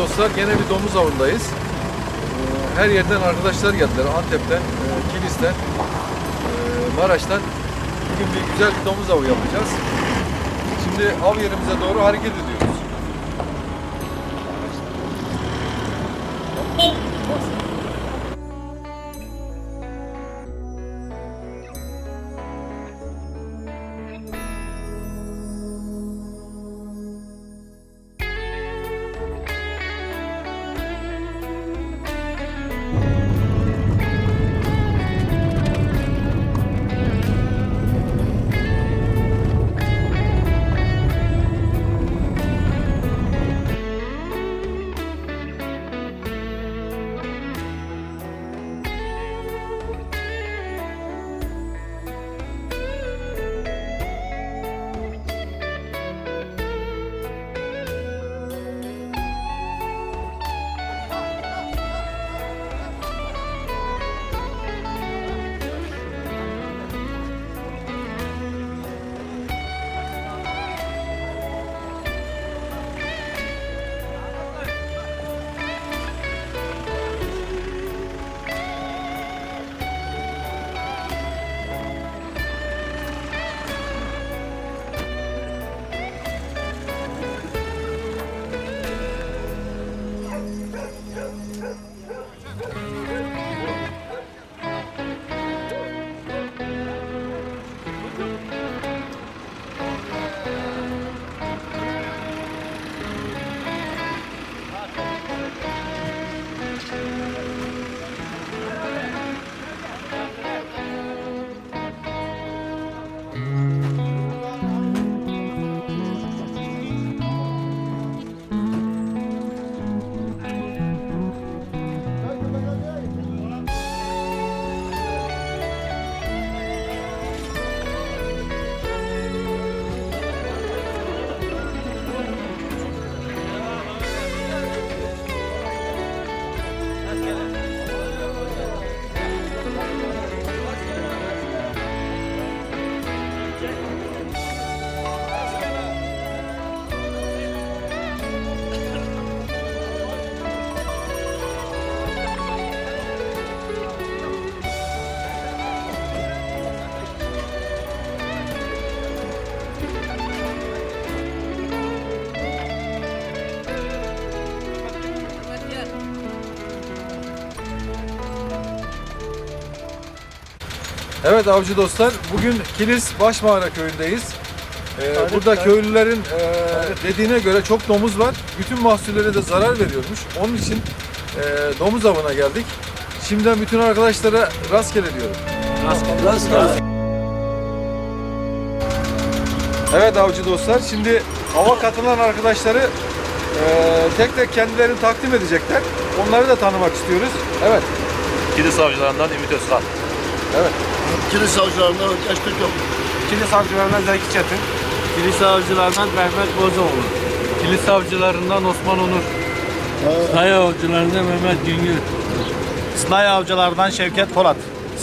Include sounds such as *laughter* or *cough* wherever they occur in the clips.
Dostlar gene bir domuz avındayız. Ee, Her yerden arkadaşlar geldiler. Antep'ten, e, Kilis'ten, e, Maraş'tan. Bugün bir güzel bir domuz avı yapacağız. Şimdi av yerimize doğru hareket ediyoruz. Evet avcı dostlar, bugün Kilis Başmağara köyündeyiz. Ee, burada köylülerin e, dediğine göre çok domuz var. Bütün mahsullere de zarar veriyormuş. Onun için e, domuz avına geldik. Şimdiden bütün arkadaşlara rastgele diyorum. Evet avcı dostlar, şimdi ava katılan arkadaşları e, tek tek kendilerini takdim edecekler. Onları da tanımak istiyoruz. Evet, Kilis avcılarından Ümit Özkan. evet. Kilis savcılarından Ökkeş Türk'üm. Kilis avcılarından Zeki Çetin. Kilis avcılarından Mehmet Bozoğlu. Kilis avcılarından Osman Onur. Kaya avcılarından Mehmet Güngör. Sınay avcılardan Şevket Polat.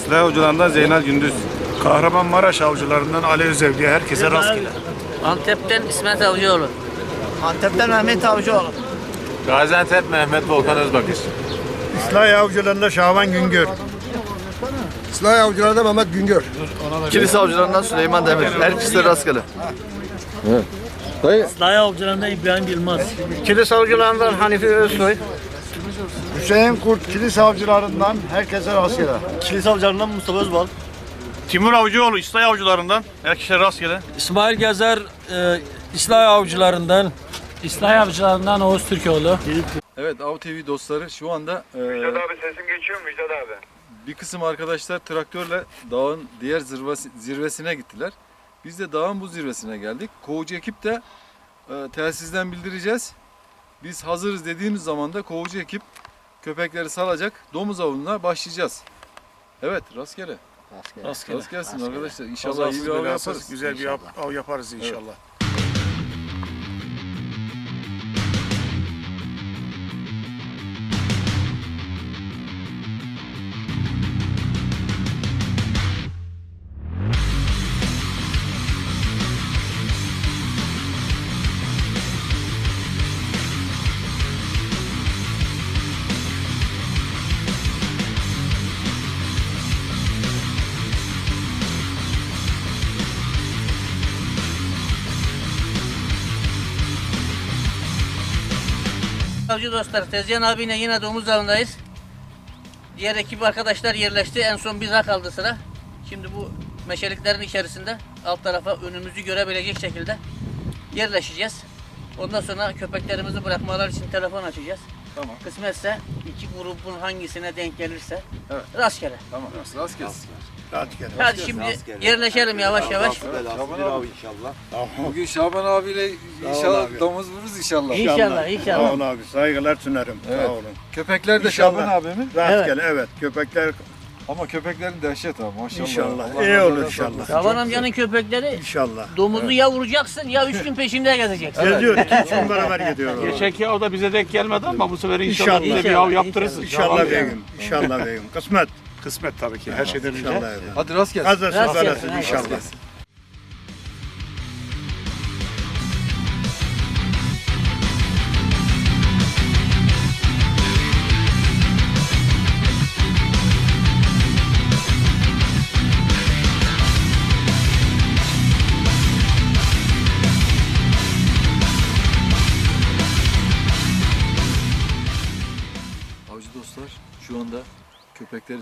Sıra avcılarından Zeynel Gündüz. Kahramanmaraş avcılarından Ali Özevliye herkese rastgele. Antep'ten İsmet Avcıoğlu. Antep'ten Mehmet Avcıoğlu. Gaziantep Mehmet Volkan Özbakır. İslahi avcılarında Şaban Güngör. Sınav avcılarından Mehmet Güngör. Kilis avcılarından Süleyman Demir. Herkese rastgele. Dayı, Daya avcılarından İbrahim Yılmaz. Kilis avcılarından Hanifi Özsoy. Hüseyin Kurt kilis avcılarından herkese rastgele. Kilis avcılarından Mustafa Özbal. Timur Avcıoğlu İslahi avcılarından herkese rastgele. İsmail Gezer e, İslahi avcılarından. İslahi avcılarından Oğuz Türkoğlu. Evet Av TV dostları şu anda e, abi sesim geçiyor mu Müjdat abi? Bir kısım arkadaşlar traktörle dağın diğer zirvesi, zirvesine gittiler. Biz de dağın bu zirvesine geldik. Kovucu ekip de e, telsizden bildireceğiz. Biz hazırız dediğimiz zaman da kovucu ekip köpekleri salacak. Domuz avına başlayacağız. Evet rastgele. Rastgele. Rast gelsin arkadaşlar. İnşallah iyi bir av belasız yaparız. güzel bir av, av yaparız inşallah. Avcı dostlar, Tezcan abiyle yine domuz avındayız. Diğer ekip arkadaşlar yerleşti. En son bize kaldı sıra. Şimdi bu meşeliklerin içerisinde alt tarafa önümüzü görebilecek şekilde yerleşeceğiz. Ondan sonra köpeklerimizi bırakmalar için telefon açacağız. Tamam. Kısmetse iki grubun hangisine denk gelirse Evet. rastgele. Tamam. Rast gelsin. Rastgele. Hadi şimdi yerleşelim yavaş yavaş. Şaban abi inşallah. Bugün Şaban abiyle inşallah abi. domuz vururuz inşallah. İnşallah, Sağ inşallah. olun abi. Saygılar sunarım. Evet. Sağ olun. Köpekler de İnşallah. Şaban abi mi? Rastgele evet. Köpekler Ama köpeklerin dehşet abi maşallah. İnşallah. Allah İyi olur inşallah. Şaban amcanın köpekleri inşallah. domuzu ya vuracaksın ya üç gün peşinde gezeceksin. Geziyor. İki üçün beraber gidiyor. Geçenki avda bize denk gelmedi ama bu sefer inşallah, İnşallah. bize bir av yaptırırsın. İnşallah beyim. İnşallah beyim. Kısmet. Kısmet tabii ki her şeyden önce. Hadi rast gelsin. Hazırsınız Rast gelsin, inşallah.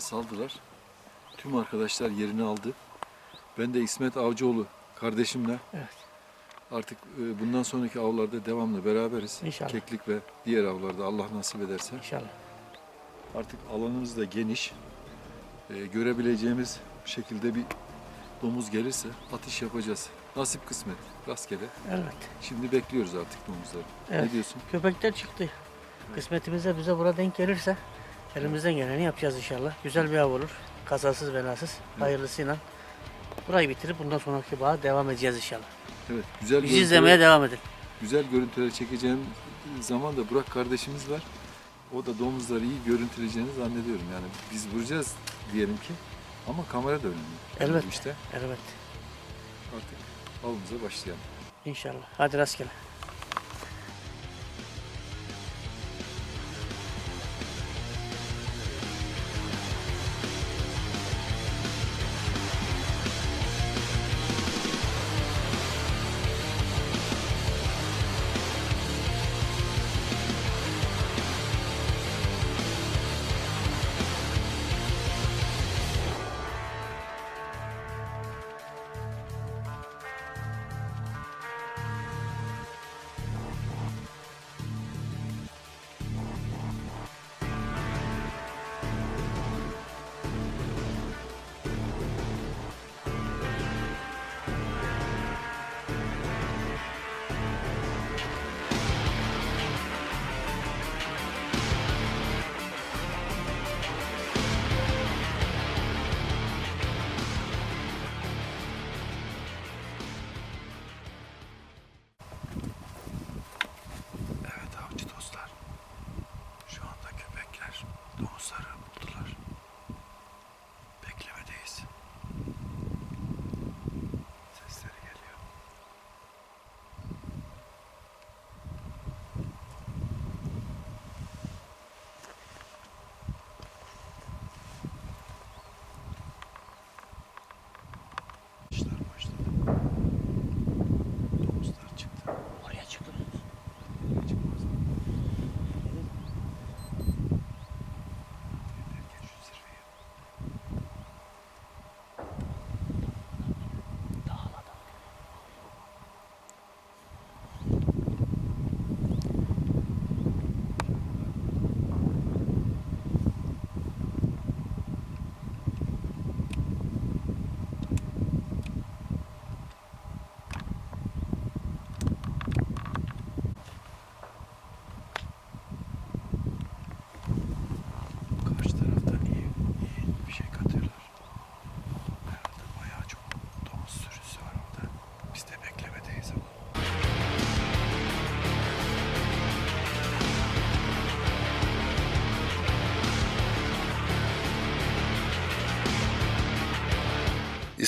Saldılar. Tüm arkadaşlar yerini aldı. Ben de İsmet Avcıoğlu kardeşimle Evet. artık e, bundan sonraki avlarda devamlı beraberiz. İnşallah. Keklik ve diğer avlarda Allah nasip ederse. İnşallah. Artık alanımız da geniş. E, görebileceğimiz şekilde bir domuz gelirse atış yapacağız. Nasip kısmet, rastgele. Evet. Şimdi bekliyoruz artık domuzları. Evet. Ne diyorsun? Köpekler çıktı. Kısmetimize bize bura denk gelirse elimizden geleni yapacağız inşallah. Güzel bir av olur. Kazasız belasız. Hayırlısıyla. Burayı bitirip bundan sonraki bağa devam edeceğiz inşallah. Evet, güzel Bizi görüntüler- izlemeye devam edin. güzel görüntüler çekeceğim zaman da Burak kardeşimiz var. O da domuzları iyi görüntüleyeceğini zannediyorum. Yani biz vuracağız diyelim ki ama kamera da önemli. Elbette. İşte Evet. artık avımıza başlayalım. İnşallah. Hadi rastgele.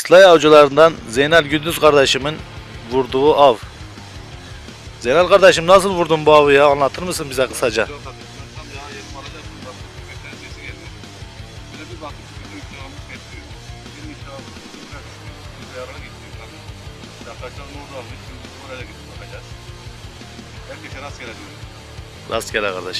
İslahi avcılarından Zeynel Gündüz kardeşimin vurduğu av. Zeynel kardeşim nasıl vurdun bu avı ya? Anlatır mısın bize kısaca? Arkadaşlar orada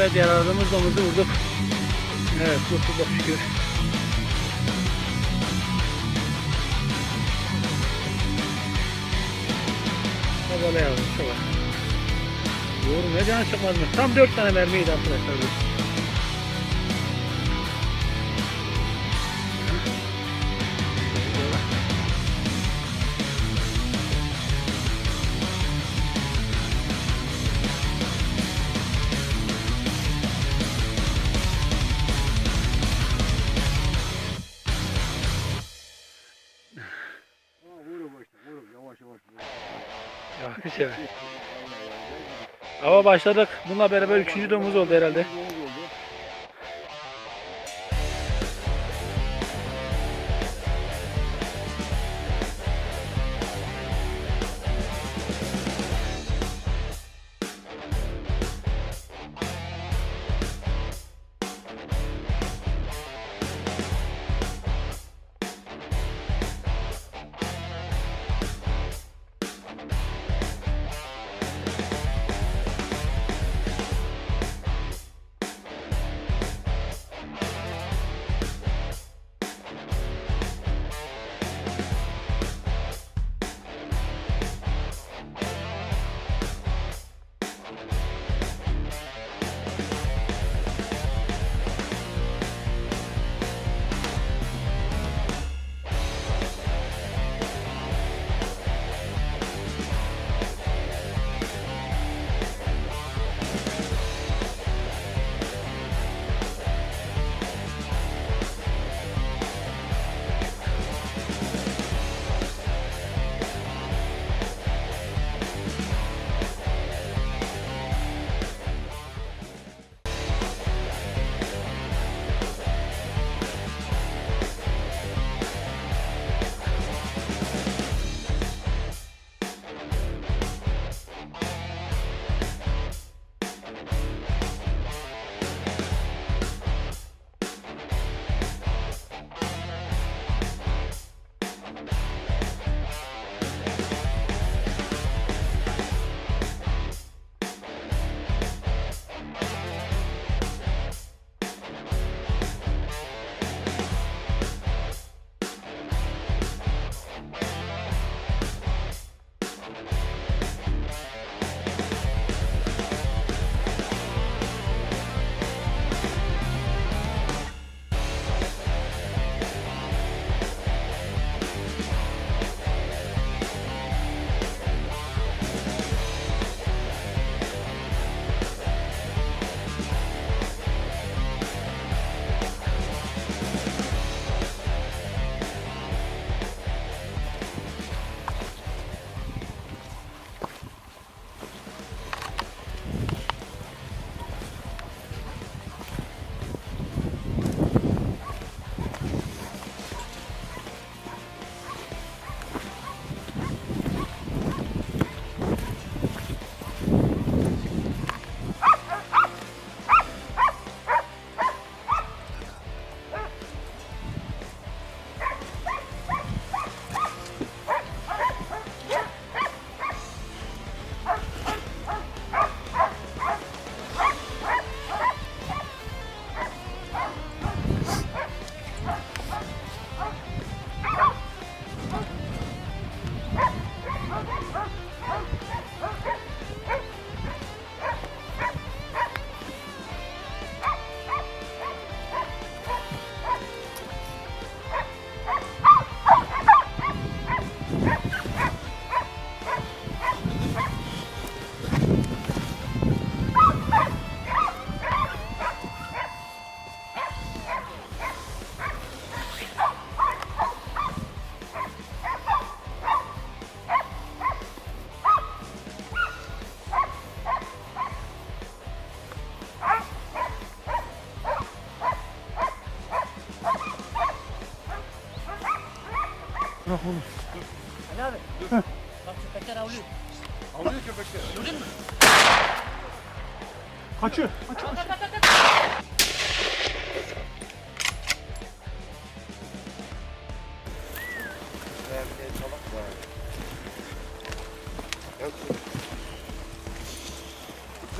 Evet yaraladığımız domuzu vurduk. Evet kurtulduk şükür. Böyle yavrum var. Yorum ne can çıkmaz mı? Tam dört tane mermiydi arkadaşlar Ama başladık. Bununla beraber üçüncü domuz oldu herhalde.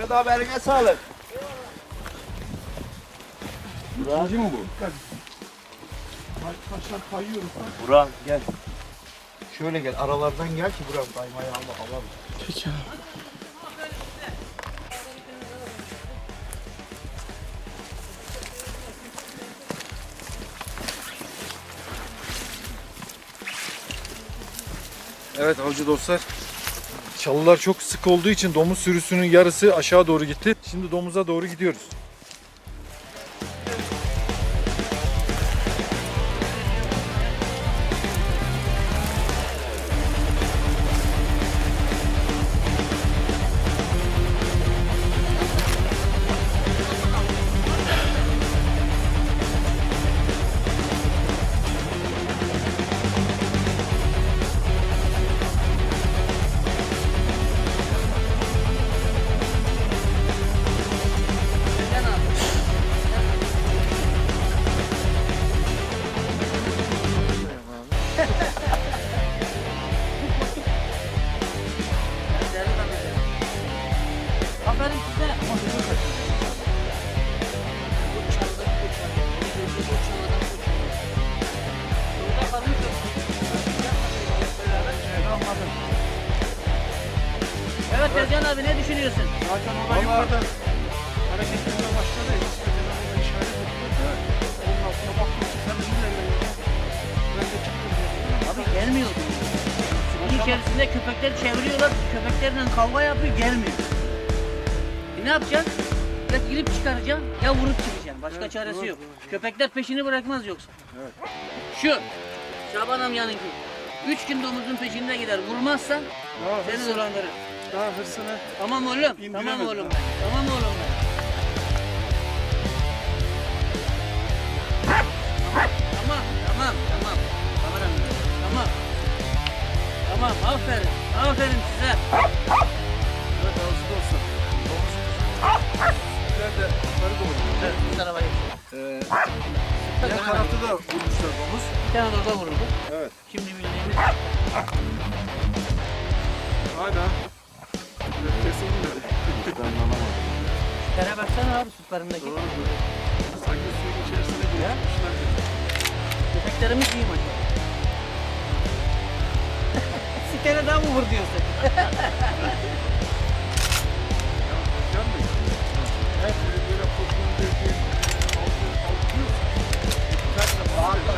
Daha haberine sağlık. İkinci mi bu? Taşlar kayıyoruz. Burak gel. Şöyle gel aralardan gel ki Burak kaymayı al alalım. Evet avcı dostlar. Çalılar çok sık olduğu için domuz sürüsünün yarısı aşağı doğru gitti. Şimdi domuza doğru gidiyoruz. Yapacaksın? Ya girip çıkaracaksın ya vurup çıkacaksın. Başka çaresi yok. Köpekler peşini bırakmaz yoksa. Şu Şaban amcanınki. Üç gün domuzun peşinde gider. Vurmazsan seni dolandırır. Daha hırsını Tamam oğlum. Tamam İndiremedim. oğlum ben. Tamam oğlum ben. Tamam, tamam, tamam. Kameram yok. Tamam. Tamam, aferin. Aferin size. Yukarı doğru gidiyor. Evet, bu tarafa geç. Ee, diğer tarafta da vurmuşlar domuz. Bir tane de orada vuruldu. Evet. Şimdi bildiğimiz hala nefesim dedi. tere baksana abi sütlarındaki. Sanki suyun içerisine girmişler. Köpeklerimiz iyi maşallah. *laughs* Sitere daha mı vur diyorsun? *laughs*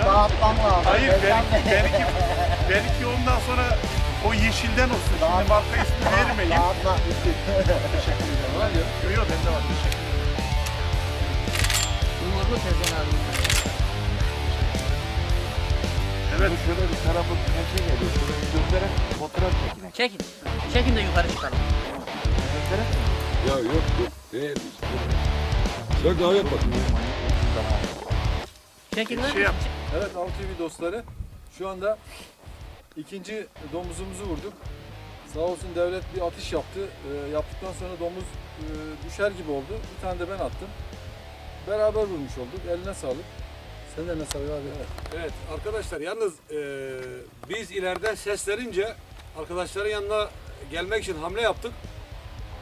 Dağıtmam lazım. Hayır belki, belki, belki ondan sonra o yeşilden olsun. Şimdi marka ismi vermeyeyim. Dağıtma. Teşekkür ederim. Var ya. Yok yok bende var. Teşekkür ederim. Numaralı Tezcan abi. Evet. Şöyle bir tarafı güneşe geliyor. Şöyle bir göstererek fotoğraf çekin. Çekin. Çekin de yukarı çıkalım. Ya yok yok değil. Yok daha bak. Çekin lan. Şey yap. Evet Av TV dostları. Şu anda ikinci domuzumuzu vurduk. Sağ olsun devlet bir atış yaptı. Ee, yaptıktan sonra domuz e, düşer gibi oldu. Bir tane de ben attım. Beraber vurmuş olduk. Eline sağlık. Sen de eline sağlık abi. Evet. Evet arkadaşlar yalnız e, biz ileriden seslerince arkadaşların yanına gelmek için hamle yaptık.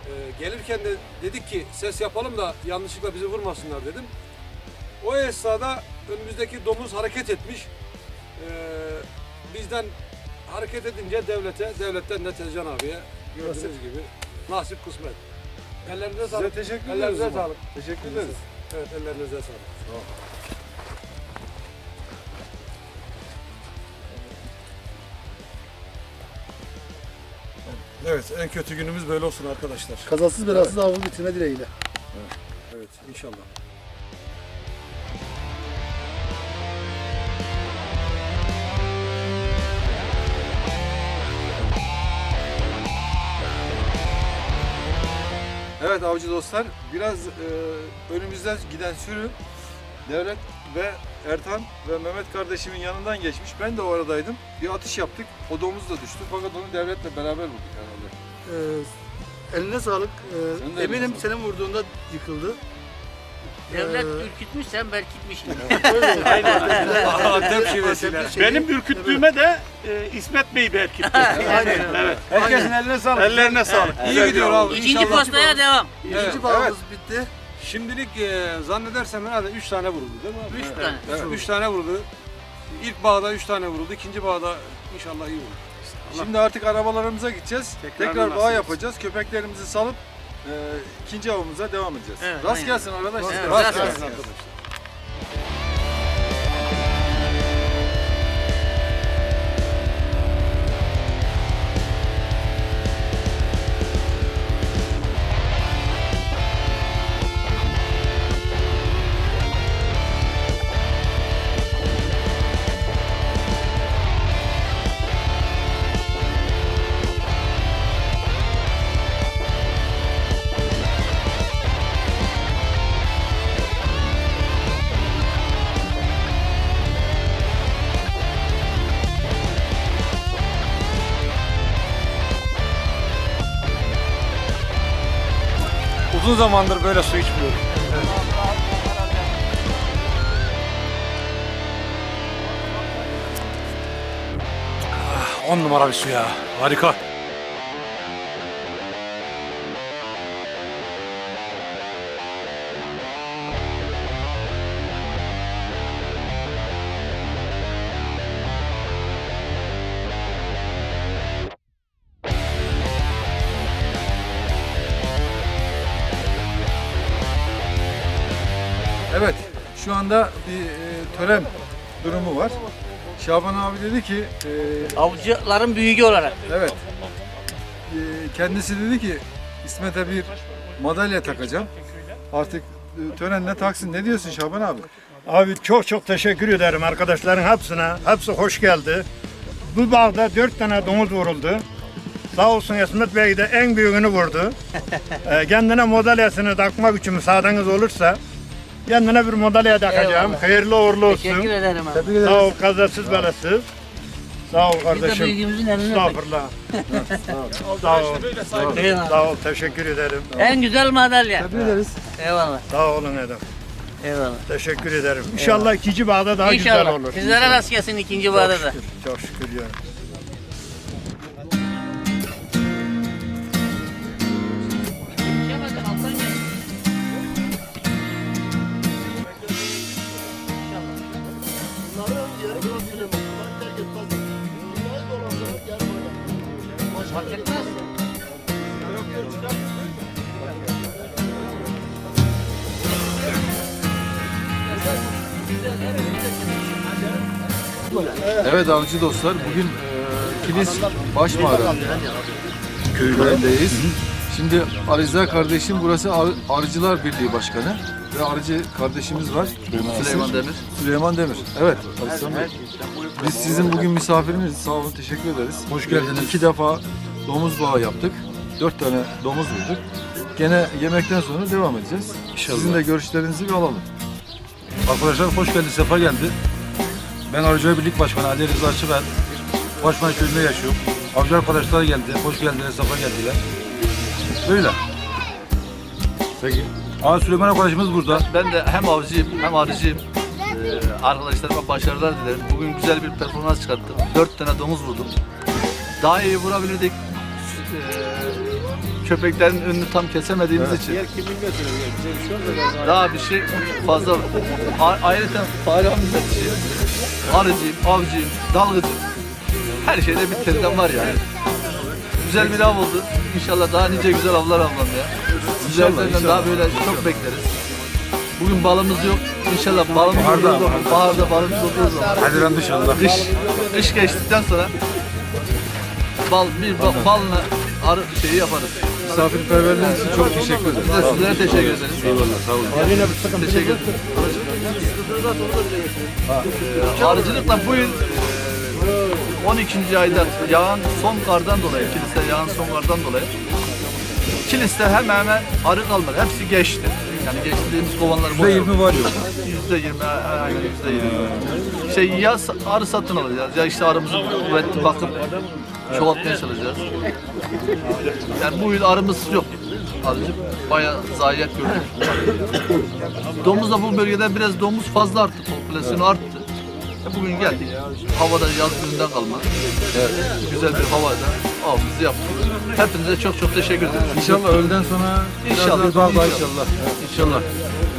E, gelirken de dedik ki ses yapalım da yanlışlıkla bizi vurmasınlar dedim. O esnada önümüzdeki domuz hareket etmiş. E, bizden hareket edince devlete, devletten de Tezcan abiye gördüğünüz gibi nasip kısmet. Ellerinize Size sağlık. teşekkür ederiz. Ellerinize sağlık. Teşekkür ederiz. Evet ellerinize sağlık. Evet en kötü günümüz böyle olsun arkadaşlar. Kazasız belasız avı bitirme dileğiyle. Evet inşallah. Evet avcı dostlar biraz e, önümüzden giden sürü devlet ve Ertan ve Mehmet kardeşimin yanından geçmiş. Ben de o aradaydım. Bir atış yaptık. O domuz da düştü. Fakat onu devletle beraber vurduk herhalde. Ee, eline sağlık. Ee, Senin de eline eminim sağlık. senin vurduğunda yıkıldı. Devlet Ee, ürkütmüş sen berkitmiş. *laughs* Antep şivesiyle. Benim ürküttüğüme de e, İsmet Bey belki. *laughs* Aynen. evet. Herkesin eline sağlık. Ellerine sağlık. İyi gidiyor abi. İkinci İnşallah. postaya devam. İkinci Evet, bağımız bitti. Şimdilik e, zannedersem herhalde 3 tane vuruldu değil mi abi? Üç tane. Evet, 3 tane vuruldu. İlk bağda 3 tane vuruldu. ikinci bağda inşallah iyi olur. Şimdi artık arabalarımıza gideceğiz. Tekrar Tekrar, bağ nasip yapacağız. Köpeklerimizi salıp e, ikinci avımıza devam edeceğiz. Evet, rast aynen. gelsin arkadaşlar. Evet, rast gelsin. arkadaşlar. Zamandır böyle su içmiyorum. On numara bir su ya. Harika. Şu anda bir e, tören durumu var. Şaban abi dedi ki, e, Avcıların büyüğü olarak. evet, e, kendisi dedi ki İsmet'e bir madalya takacağım. Artık e, törenle taksın. Ne diyorsun Şaban abi? Abi çok çok teşekkür ederim arkadaşların hepsine. Hepsi hoş geldi. Bu bağda dört tane domuz vuruldu. Sağ olsun İsmet Bey de en büyüğünü vurdu. Ee, *laughs* kendine madalyasını takmak için müsaadeniz olursa kendine bir madalya takacağım. Eyvallah. Hayırlı uğurlu olsun. Teşekkür ederim abi. Sağ ol kazasız belasız. Sağ ol Biz de kardeşim. büyüğümüzün eline Estağfurullah. Sağ ol. Eyvallah. Sağ ol. Teşekkür ederim. En güzel madalya. Tebrik ederiz. Eyvallah. Sağ olun Edem. Eyvallah. Teşekkür ederim. İnşallah ikinci bağda daha güzel İnşallah. olur. Sizlere rast gelsin ikinci Çok bağda da. şükür. Çok şükür ya. Evet avcı dostlar, bugün e, Kilis Başmağara köyündeyiz. Şimdi Ariza kardeşim burası Ar- Arıcılar Birliği Başkanı ve arıcı kardeşimiz var. Süleyman Demir. Süleyman Demir. Evet, Bey. Biz sizin bugün misafiriniz. Sağ olun, teşekkür ederiz. Hoş geldiniz. İki defa domuz bağı yaptık. Dört tane domuz vurduk. Gene yemekten sonra devam edeceğiz. Sizin de görüşlerinizi bir alalım. Arkadaşlar hoş geldi, sefa geldi. Ben Arıcılar Birlik Başkanı Ali Rıza Çıber. Başman köyünde yaşıyorum. Avcı arkadaşlar geldi, hoş geldiler, sefa geldiler. Böyle. Peki. Aa Süleyman arkadaşımız burada. Ben de hem avcıyım hem arıcıyım. Ee, arkadaşlarıma başarılar dilerim. Bugün güzel bir performans çıkarttım. Dört tane domuz vurdum. Daha iyi vurabilirdik. Ee, köpeklerin önünü tam kesemediğimiz için. Daha bir şey fazla. Ayrıca fare müfettişiyim. Arıcıyım, avcıyım, dalgıcıyım. Her şeyde bir tezgahım var yani. Güzel bir av oldu. İnşallah daha nice güzel avlar avlanmaya. Güzellerinden daha böyle çok bekleriz. Bugün balımız yok. İnşallah balımız Baharda, olduğu zaman, baharda balımız olduğu zaman. Haziran dışında. Kış, kış geçtikten sonra bal, bir ba- balla arı şeyi yaparız. Misafirperverliğiniz için çok teşekkür ederim. Biz de sizlere teşekkür ederiz. Eyvallah, sağ olun. Teşekkür ederim. Ee, Arıcılıkla bu yıl e, 12. ayda yağan son kardan dolayı, kiliste yağan son kardan dolayı kiliste hemen hemen arı kalmadı. Hepsi geçti. Yani geçtiğimiz kovanlar Yüzde yirmi var yok. Yüzde yirmi, aynen yüzde yirmi. Şey ya arı satın alacağız ya işte arımızı kuvvetli bakıp çoğaltmaya çalışacağız. Yani bu yıl arımız yok. Arıcım bayağı zayiat gördük. Domuz da bu bölgede biraz domuz fazla arttı, popülasyonu arttı. E Bugün geldik, havada yaz gününden kalma. Güzel bir havada avımızı yaptık. Hepinize çok çok teşekkür ederim. İnşallah öğleden sonra İnşallah. Biraz daha inşallah. İnşallah.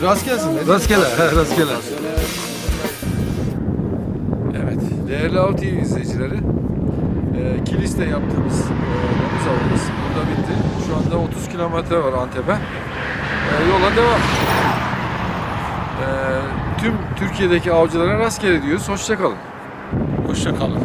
rast gelsin. Rastgele, he, rastgele. Evet, değerli Av TV izleyicileri, e, Kilis'te yaptığımız e, domuz avımız burada bitti. Şu anda 30 kilometre var Antep'e. E, yola devam. E, tüm Türkiye'deki avcılara rastgele diyoruz. Hoşçakalın. Hoşça kalın.